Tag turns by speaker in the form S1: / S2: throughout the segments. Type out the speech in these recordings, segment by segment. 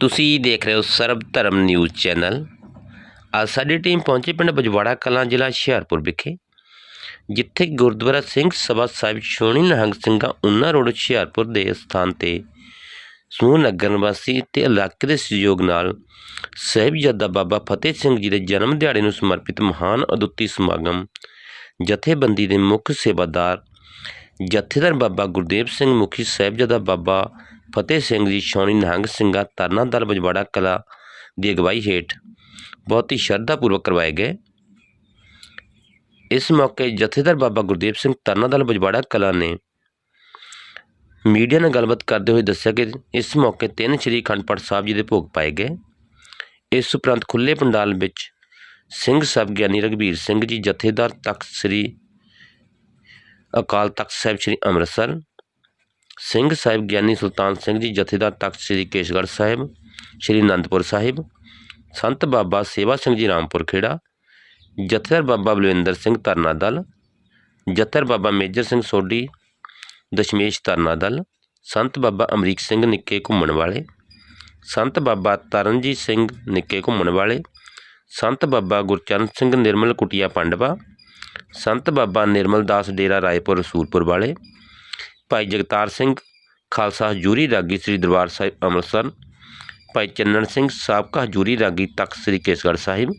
S1: ਤੁਸੀਂ ਦੇਖ ਰਹੇ ਹੋ ਸਰਬ ਧਰਮ ਨਿਊਜ਼ ਚੈਨਲ। ਅੱਜ ਸਾਡੀ ਟੀਮ ਪਹੁੰਚੀ ਪਿੰਡ ਬਜਵਾੜਾ ਕਲਾਂ ਜ਼ਿਲ੍ਹਾ ਹੁਸ਼ਿਆਰਪੁਰ ਵਿਖੇ, ਜਿੱਥੇ ਗੁਰਦੁਆਰਾ ਸਿੰਘ ਸਭਾ ਸਾਹਿਬ ਸ਼ੋਣੀ ਨਿਹੰਗ ਸਿੰਘਾਂ ਉਨਾ ਰੋਡ ਹੁਸ਼ਿਆਰਪੁਰ ਦੇ ਸਥਾਨ ਤੇ ਸਮੂਹ ਨਗਰ ਨਿਵਾਸੀ ਤੇ ਇਲਾਕੇ ਦੇ ਸਹਿਯੋਗ ਨਾਲ ਸਾਹਿਬਜ਼ਾਦਾ ਬਾਬਾ ਫਤਿਹ ਸਿੰਘ ਜੀ ਦੇ ਜਨਮ ਦਿਹਾੜੇ ਨੂੰ ਸਮਰਪਿਤ ਮਹਾਨ ਅਦੁੱਤੀ ਸਮਾਗਮ ਜਥੇਬੰਦੀ ਦੇ ਮੁੱਖ ਸੇਵਾਦਾਰ ਜਥੇਦਾਰ ਬਾਬਾ ਗੁਰਦੇਵ ਸਿੰਘ ਮੁਖੀ ਸਾਹਿਬਜ਼ਾਦਾ ਬਾਬਾ ਫਤਿਹ ਸਿੰਘ ਜੀ ਸ਼ੌਣੀ ਨਿਹੰਗ ਸਿੰਘਾਂ ਤਰਨਾ ਦਲ ਬਜਵਾੜਾ ਕਲਾ ਦੀ ਅਗਵਾਈ ਹੇਠ ਬਹੁਤ ਹੀ ਸ਼ਰਧਾ ਪੂਰਵਕ ਕਰਵਾਏ ਗਏ। ਇਸ ਮੌਕੇ ਜਥੇਦਾਰ ਬਾਬਾ ਗੁਰਦੇਵ ਸਿੰਘ ਤਰਨਾ ਦਲ ਬਜਵਾੜਾ ਕਲਾ ਨੇ ਮੀਡੀਆ ਨਾਲ ਗੱਲਬਾਤ ਕਰਦੇ ਹੋਏ ਦੱਸਿਆ ਕਿ ਇਸ ਮੌਕੇ ਤਿੰਨ ਸ਼੍ਰੀ ਅਖੰਡ ਪਾਠ ਸਾਹਿਬ ਜੀ ਦੇ ਭੋਗ ਪਾਏ ਗਏ। ਇਸ ਉਪਰੰਤ ਖੁੱਲੇ ਪੰਡਾਲ ਵਿੱਚ ਸਿੰਘ ਸਾਹਿਬ ਗਿਆਨੀ ਰਘਬੀਰ ਸਿੰਘ ਜੀ, ਜਥੇਦਾਰ ਤਖਤ ਸ੍ਰੀ ਅਕਾਲ ਤਖਤ ਸਾਹਿਬ ਸ੍ਰੀ ਅੰਮ੍ਰਿਤਸਰ ਸਿੰਘ ਸਾਹਿਬ ਗਿਆਨੀ ਸੁਲਤਾਨ ਸਿੰਘ ਜੀ ਜਥੇਦਾਰ ਤਖਤ ਸ੍ਰੀ ਕੇਸ਼ਗੜ੍ਹ ਸਾਹਿਬ, ਸ੍ਰੀ ਅਨੰਦਪੁਰ ਸਾਹਿਬ, ਸੰਤ ਬਾਬਾ ਸੇਵਾ ਸਿੰਘ ਜੀ ਰਾਮਪੁਰ ਖੇੜਾ, ਜਥੇਦਾਰ ਬਾਬਾ ਬਲਵਿੰਦਰ ਸਿੰਘ ਧਰਨਾ ਦਲ, ਜਥੇਦਾਰ ਬਾਬਾ ਮੇਜਰ ਸਿੰਘ ਸੋਢੀ, ਦਸ਼ਮੇਸ਼ ਧਰਨਾ ਦਲ, ਸੰਤ ਬਾਬਾ ਅਮਰੀਕ ਸਿੰਘ ਨਿੱਕੇ ਘੁੰਮਣ ਵਾਲੇ, ਸੰਤ ਬਾਬਾ ਤਰਨਜੀਤ ਸਿੰਘ ਨਿੱਕੇ ਘੁੰਮਣ ਵਾਲੇ, ਸੰਤ ਬਾਬਾ ਗੁਰਚਰਨ ਸਿੰਘ ਨਿਰਮਲ ਕੁਟੀਆ ਪੰਡਵਾ, ਸੰਤ ਬਾਬਾ ਨਿਰਮਲ ਦਾਸ ਡੇਰਾ ਰਾਏਪੁਰ, ਰਸੂਲਪੁਰ ਵਾਲੇ ਭਾਈ ਜਗਤਾਰ ਸਿੰਘ ਖਾਲਸਾ ਹਜੂਰੀ ਰਾਗੀ ਸ੍ਰੀ ਦਰਬਾਰ ਸਾਹਿਬ ਅੰਮ੍ਰਿਤਸਰ, ਭਾਈ ਚੰਨਣ ਸਿੰਘ ਸਾਬਕਾ ਹਜੂਰੀ ਰਾਗੀ Takht Sri Kesgarh Sahib,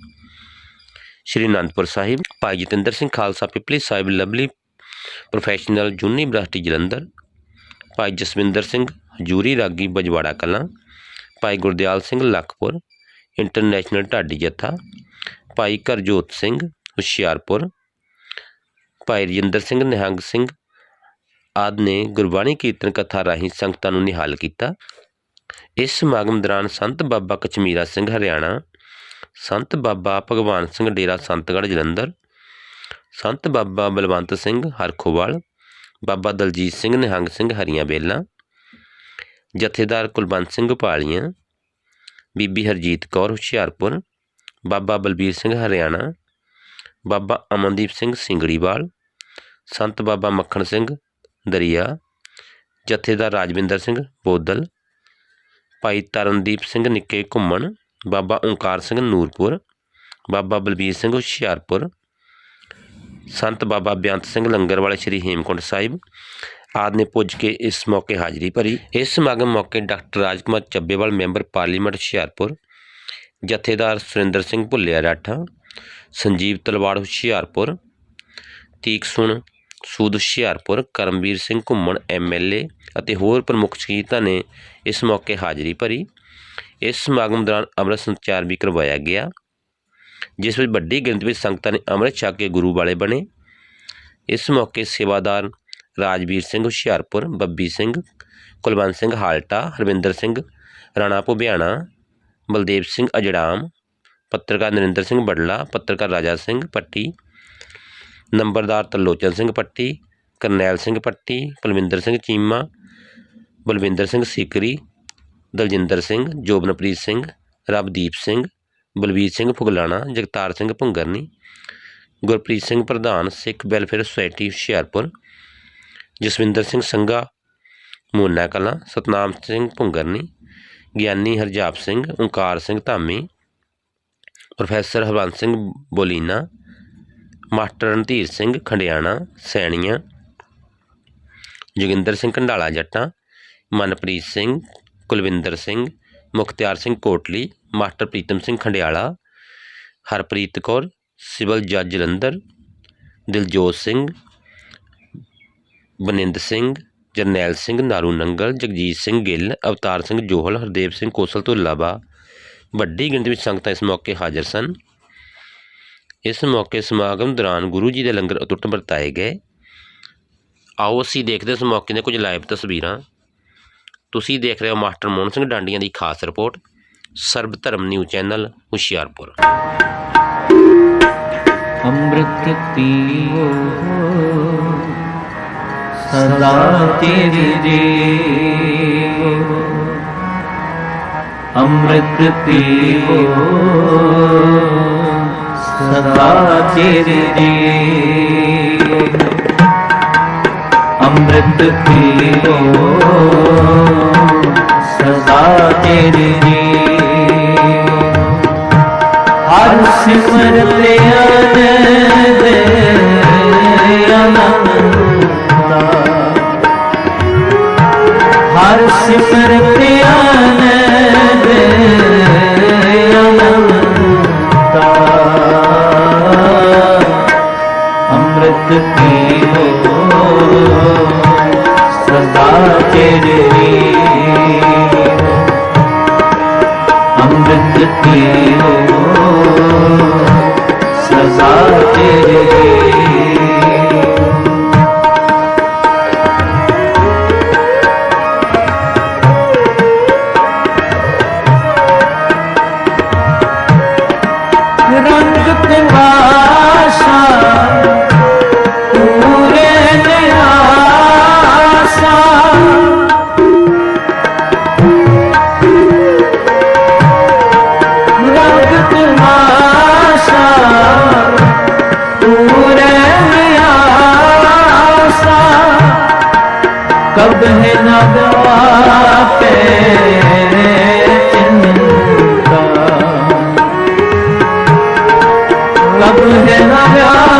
S1: Sri Anandpur Sahib, Bhai Jatinder Singh Khalsa Pipli Sahib Lovely Professional University Jalandhar, Bhai Jaswinder Singh ਹਜੂਰੀ ਰਾਗੀ ਬਜਵਾੜਾ ਕਲਾਂ, ਭਾਈ ਗੁਰਦਿਆਲ ਸਿੰਘ ਲਖਪੁਰ ਇੰਟਰਨੈਸ਼ਨਲ ਢਾਡੀ ਜੱਥਾ, ਭਾਈ ਕਰਜੋਤ ਸਿੰਘ ਹੁਸ਼ਿਆਰਪੁਰ, ਭਾਈ ਰਜਿੰਦਰ ਸਿੰਘ ਨਿਹੰਗ ਸਿੰਘ ਆਦਿ ਨੇ ਗੁਰਬਾਣੀ ਕੀਰਤਨ ਕਥਾ ਰਾਹੀਂ ਸੰਗਤਾਂ ਨੂੰ ਨਿਹਾਲ ਕੀਤਾ। ਇਸ ਸਮਾਗਮ ਦੌਰਾਨ ਸੰਤ ਬਾਬਾ ਕਚਮੀਰਾ ਸਿੰਘ ਹਰਿਆਣਾ, ਸੰਤ ਬਾਬਾ ਭਗਵਾਨ ਸਿੰਘ ਡੇਰਾ ਸੰਤਗੜ੍ਹ ਜਲੰਧਰ, ਸੰਤ ਬਾਬਾ ਬਲਵੰਤ ਸਿੰਘ ਹਰਖੋਵਾਲ, ਬਾਬਾ ਦਲਜੀਤ ਸਿੰਘ ਨਿਹੰਗ ਸਿੰਘ ਹਰੀਆਂ ਬੇਲਾਂ, ਜਥੇਦਾਰ ਕੁਲਵੰਤ ਸਿੰਘ ਪਾਲੀਆਂ ਬੀਬੀ ਹਰਜੀਤ ਕੌਰ ਹੁਸ਼ਿਆਰਪੁਰ, ਬਾਬਾ ਬਲਬੀਰ ਸਿੰਘ ਹਰਿਆਣਾ, ਬਾਬਾ ਅਮਨਦੀਪ ਸਿੰਘ ਸਿੰਗੜੀਵਾਲ, ਸੰਤ ਬਾਬਾ ਮੱਖਣ ਸਿੰਘ ਦਰਿਆ, ਜਥੇਦਾਰ ਰਾਜਵਿੰਦਰ ਸਿੰਘ ਬੋਦਲ, ਭਾਈ ਤਰਨਦੀਪ ਸਿੰਘ ਨਿੱਕੇ ਘੁੰਮਣ, ਬਾਬਾ ਓਂਕਾਰ ਸਿੰਘ ਨੂਰਪੁਰ, ਬਾਬਾ ਬਲਬੀਰ ਸਿੰਘ ਹੁਸ਼ਿਆਰਪੁਰ, ਸੰਤ ਬਾਬਾ ਬੇਅੰਤ ਸਿੰਘ ਲੰਗਰ ਵਾਲੇ ਸ੍ਰੀ ਹੇਮਕੁੰਟ ਸਾਹਿਬ ਆਦਿ ਨੇ ਪੁੱਜ ਕੇ ਇਸ ਮੌਕੇ ਹਾਜ਼ਰੀ ਭਰੀ। ਇਸ ਸਮਾਗਮ ਮੌਕੇ doctor Rajkumar Chabbewal, member parliament Hoshiarpur, ਜਥੇਦਾਰ ਸੁਰਿੰਦਰ ਸਿੰਘ ਭੁੱਲਿਆ ਰਾਠਾ, ਸੰਜੀਵ ਤਲਵਾੜ ਹੁਸ਼ਿਆਰਪੁਰ, ਤੀਕਸੁਣ ਸੂਦ ਹੁਸ਼ਿਆਰਪੁਰ ਕਰਮਵੀਰ ਸਿੰਘ ਘੁੰਮਣ ਐਮਐਲਏ ਅਤੇ ਹੋਰ ਪ੍ਰਮੁੱਖ ਸ਼ਖਸੀਅਤਾਂ ਨੇ ਇਸ ਮੌਕੇ ਹਾਜ਼ਰੀ ਭਰੀ। ਇਸ ਸਮਾਗਮ ਦੌਰਾਨ ਅੰਮ੍ਰਿਤ ਸੰਚਾਰ ਵੀ ਕਰਵਾਇਆ ਗਿਆ, ਜਿਸ ਵਿੱਚ ਵੱਡੀ ਗਿਣਤੀ ਵਿੱਚ ਸੰਗਤਾਂ ਨੇ ਅੰਮ੍ਰਿਤ ਛਕ ਕੇ ਗੁਰੂ ਵਾਲੇ ਬਣੇ। ਇਸ ਮੌਕੇ ਸੇਵਾਦਾਰ ਰਾਜਵੀਰ ਸਿੰਘ ਹੁਸ਼ਿਆਰਪੁਰ, ਬੱਬੀ ਸਿੰਘ, ਕੁਲਵੰਤ ਸਿੰਘ ਹਾਲਟਾ, ਹਰਵਿੰਦਰ ਸਿੰਘ, ਰਾਣਾ ਭੁਬਿਆਣਾ, ਬਲਦੇਵ ਸਿੰਘ ਅਜੜਾਮ, ਪੱਤਰਕਾਰ ਨਰਿੰਦਰ ਸਿੰਘ ਬੜਲਾ ਪੱਤਰਕਾਰ ਰਾਜਾ ਸਿੰਘ ਪੱਟੀ ਨੰਬਰਦਾਰ ਤਰਲੋਚਨ ਸਿੰਘ ਪੱਟੀ ਕਰਨੈਲ ਸਿੰਘ ਪੱਟੀ ਪਲਵਿੰਦਰ ਸਿੰਘ ਚੀਮਾ ਬਲਵਿੰਦਰ ਸਿੰਘ ਸੀਕਰੀ ਦਲਜਿੰਦਰ ਸਿੰਘ ਜੋਬਨਪ੍ਰੀਤ ਸਿੰਘ ਰਵਦੀਪ ਸਿੰਘ ਬਲਵੀਰ ਸਿੰਘ ਫੁਗਲਾਣਾ ਜਗਤਾਰ ਸਿੰਘ ਭੁੰਗਰਨੀ ਗੁਰਪ੍ਰੀਤ ਸਿੰਘ ਪ੍ਰਧਾਨ Sikh welfare society Hoshiarpur Jaswinder Singh Sangha Mona Kalan Satnam Singh Bhungarni Giani Harjap Singh Onkar Singh Dhami professor Harbans Singh Bolina master Randhir Singh Khandiana, Sainian, Joginder Singh Kandala Jattan, Manpreet Singh, Kulwinder Singh, Mukhtiar Singh Kotli, master Pritam Singh Khandiala, Harpreet Kaur, civil ਜੱਜ ਜਲੰਧਰ ਦਿਲਜੋਤ ਸਿੰਘ, ਬਨਿੰਦ ਸਿੰਘ, ਜਰਨੈਲ ਸਿੰਘ ਨਾਰੂ ਨੰਗਲ, ਜਗਜੀਤ ਸਿੰਘ ਗਿੱਲ, ਅਵਤਾਰ ਸਿੰਘ ਜੋਹਲ, ਹਰਦੇਵ ਸਿੰਘ ਕੋਸਲ ਤੋਂ ਇਲਾਵਾ ਵੱਡੀ ਗਿਣਤੀ ਵਿੱਚ ਸੰਗਤਾਂ ਇਸ ਮੌਕੇ ਹਾਜ਼ਰ ਸਨ। ਇਸ ਮੌਕੇ ਸਮਾਗਮ ਦੌਰਾਨ ਗੁਰੂ ਜੀ ਦੇ ਲੰਗਰ ਅਟੁੱਟ ਵਰਤਾਏ ਗਏ। ਆਓ ਅਸੀਂ ਦੇਖਦੇ ਇਸ ਮੌਕੇ ਦੀਆਂ ਕੁਝ ਲਾਈਵ ਤਸਵੀਰਾਂ। ਤੁਸੀਂ ਦੇਖ ਰਹੇ ਹੋ ਮਾਸਟਰ ਮੋਹਨ ਸਿੰਘ ਡਾਂਡੀਆਂ ਦੀ ਖਾਸ ਰਿਪੋਰਟ, ਸਰਬ ਧਰਮ ਨਿਊ ਚੈਨਲ, ਹੁਸ਼ਿਆਰਪੁਰ।
S2: ਅੰਮ੍ਰਿਤ ਪੀਓ, ਸਦਾ ਤੇਰੇ ਜੀਵੋ ਅੰਮ੍ਰਿਤ ਪੀਓ ਸਦਾ ਤੇਰੇ ਜੀਵੋ ਅੰਮ੍ਰਿਤ ਪੀਓ। ਸਦਾ ਤੇਰੇ ਜੀਵ ਹਰ ਸਿਮਰਤ ਆਨੰਦ ਅਨੰਤਾ ਹਰ ਸਿਮਰਤ ਰੰਗ ਤਮਾਸ਼ਾ ਪੂਰੇ ਨਿਆਸਾ ਹੈ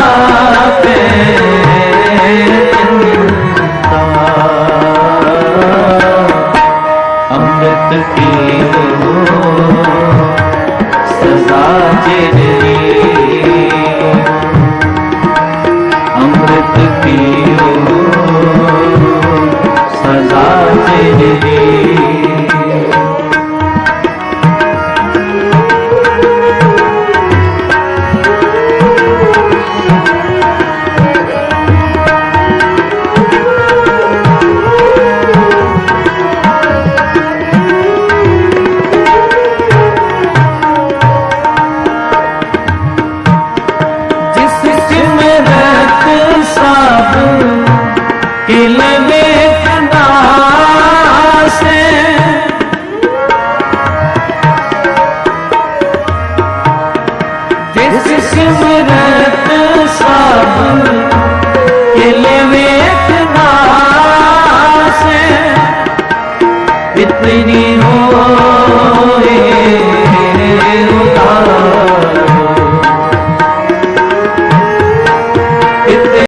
S2: ਕਿਲ ਵੇਖਣਾ ਸੇ ਜਿਸ ਸਿਮਰਤ ਸਭ ਕਿਲ ਵੇਖਣਾ